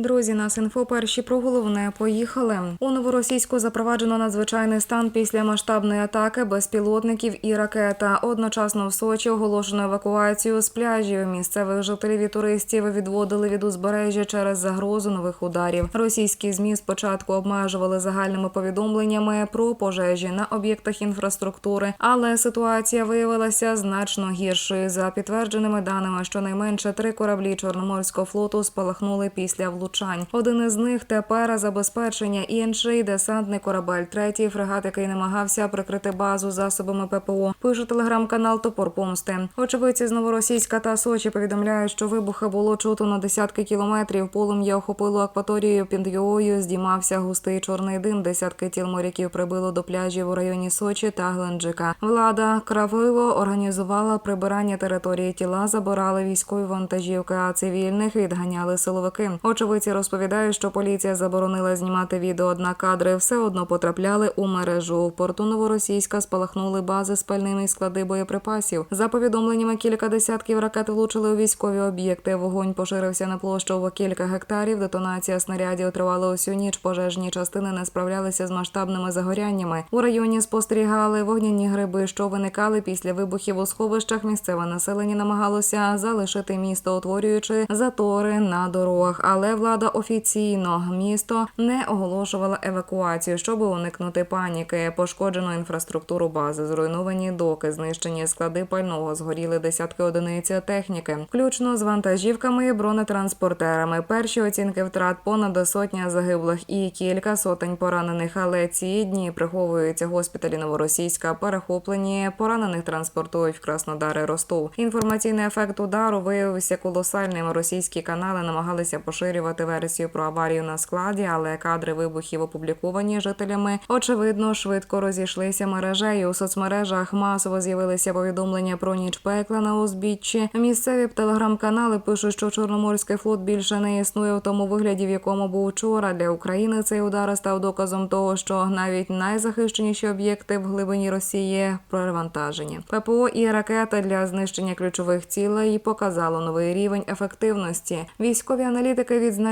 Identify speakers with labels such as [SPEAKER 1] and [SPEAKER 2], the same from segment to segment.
[SPEAKER 1] Друзі, нас інфо перші про головне поїхали. У новоросійську запроваджено надзвичайний стан після масштабної атаки безпілотників і ракета. Одночасно в Сочі оголошено евакуацію з пляжів. Місцевих жителів і туристів відводили від узбережжя через загрозу нових ударів. Російські змі спочатку обмежували загальними повідомленнями про пожежі на об'єктах інфраструктури, але ситуація виявилася значно гіршою. За підтвердженими даними, щонайменше три кораблі Чорноморського флоту спалахнули після влучань. Один із них тепер забезпечення, інший десантний корабель, третій фрегат, який намагався прикрити базу засобами ППО. Пише телеграм-канал Топор Помсти. Очевидці з Новоросійська та Сочі повідомляють, що вибухи було чуто на десятки кілометрів. Полум'я охопило акваторію під Йоою, здіймався густий чорний дим. Десятки тіл моряків прибило до пляжів у районі Сочі та Гленджика. Влада кравиво організувала прибирання території тіла, забирали військові вантажівки, а цивільних відганяли силовики. Очевидці розповідають, що поліція заборонила знімати відео, однак кадри все одно потрапляли у мережу. В порту Новоросійська спалахнули бази з пальними і склади боєприпасів. За повідомленнями, кілька десятків ракет влучили у військові об'єкти. Вогонь поширився на площу в кілька гектарів. Детонація снарядів тривала усю ніч. Пожежні частини не справлялися з масштабними загоряннями. У районі спостерігали вогняні гриби, що виникали після вибухів у сховищах. Місцеве населення намагалося залишити місто, утворюючи затори на дорогах. Але влада офіційно місто не оголошувала евакуацію, щоб уникнути паніки. Пошкоджено інфраструктуру бази, зруйновані доки, знищені склади пального, згоріли десятки одиниць техніки, включно з вантажівками і бронетранспортерами. Перші оцінки втрат понад сотня загиблих і кілька сотень поранених. Але ці дні приховуються госпіталі Новоросійська, перехоплені поранених транспортують в Краснодар і Ростов. Інформаційний ефект удару виявився колосальним. Російські канали намагалися поширювати версію про аварію на складі, але кадри вибухів опубліковані жителями очевидно швидко розійшлися мережею. У соцмережах масово з'явилися повідомлення про ніч пекла на узбіччі. Місцеві телеграм-канали пишуть, що Чорноморський флот більше не існує в тому вигляді, в якому був вчора. Для України цей удар став доказом того, що навіть найзахищеніші об'єкти в глибині Росії перевантажені. ППО і ракета для знищення ключових цілей показало новий рівень ефективності. Військові аналітики відзначають,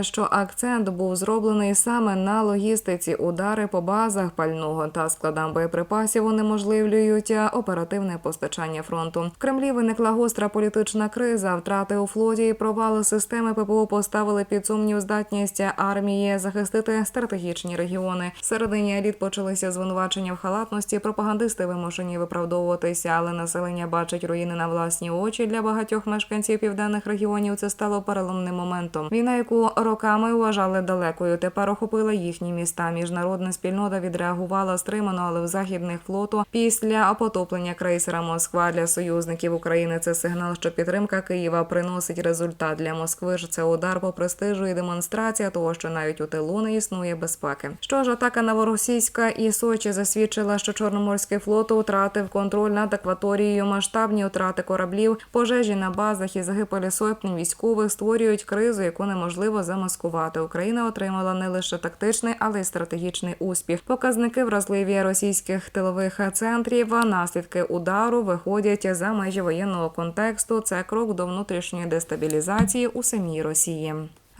[SPEAKER 1] що акцент був зроблений саме на логістиці. Удари по базах пального та складам боєприпасів унеможливлюють оперативне постачання фронту. В Кремлі виникла гостра політична криза. Втрати у флоті і провали системи ППО поставили під сумнів здатність армії захистити стратегічні регіони. Всередині еліт почалися звинувачення в халатності. Пропагандисти вимушені виправдовуватися, але населення бачить руїни на власні очі. Для багатьох мешканців південних регіонів це стало переломним моментом. Війна, яку роками вважали далекою, тепер охопила їхні міста. Міжнародна спільнота відреагувала стримано, але в західних флоту після потоплення крейсера Москва для союзників України. Це сигнал, що підтримка Києва приносить результат для Москви. ж Це удар по престижу і демонстрація того, що навіть у тилу не існує безпеки. Що ж, атака Новоросійська і Сочі засвідчила, що Чорноморський флот втратив контроль над акваторією, масштабні втрати кораблів, пожежі на базах і загибелі сотень військових створюють кризу, яку неможливо замаскувати. Україна отримала не лише тактичний, але й стратегічний успіх. Показники вразливі російських тилових центрів. Наслідки удару виходять за межі воєнного контексту. Це крок до внутрішньої дестабілізації у самій Росії.